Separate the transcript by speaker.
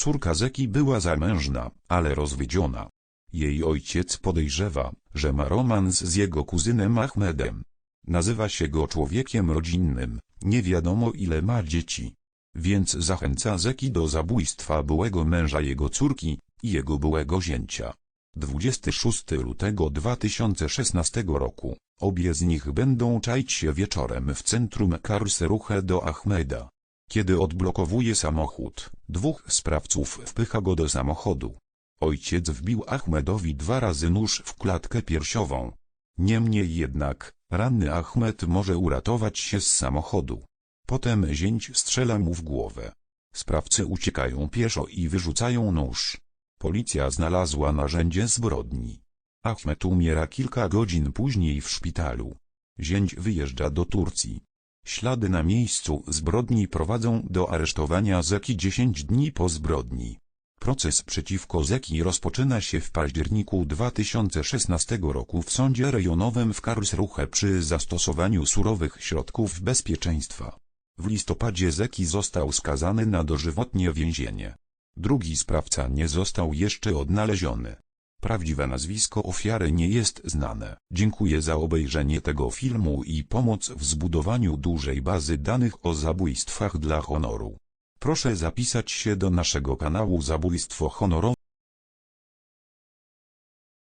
Speaker 1: Córka Zeki była zamężna, ale rozwiedziona. Jej ojciec podejrzewa, że ma romans z jego kuzynem Ahmedem. Nazywa się go człowiekiem rodzinnym, nie wiadomo ile ma dzieci. Więc zachęca Zeki do zabójstwa byłego męża jego córki i jego byłego zięcia. 26 lutego 2016 roku. Obie z nich będą czaić się wieczorem w centrum Karlsruhe do Ahmeda. Kiedy odblokowuje samochód, dwóch sprawców wpycha go do samochodu. Ojciec wbił Ahmedowi dwa razy nóż w klatkę piersiową. Niemniej jednak, ranny Ahmed może uratować się z samochodu. Potem zięć strzela mu w głowę. Sprawcy uciekają pieszo i wyrzucają nóż. Policja znalazła narzędzie zbrodni. Ahmed umiera kilka godzin później w szpitalu. Zięć wyjeżdża do Turcji. Ślady na miejscu zbrodni prowadzą do aresztowania Zeki 10 dni po zbrodni. Proces przeciwko Zeki rozpoczyna się w październiku 2016 roku w sądzie rejonowym w Karlsruhe przy zastosowaniu surowych środków bezpieczeństwa. W listopadzie Zeki został skazany na dożywotnie więzienie. Drugi sprawca nie został jeszcze odnaleziony. Prawdziwe nazwisko ofiary nie jest znane. Dziękuję za obejrzenie tego filmu i pomoc w zbudowaniu dużej bazy danych o zabójstwach dla honoru. Proszę zapisać się do naszego kanału Zabójstwo Honorowe.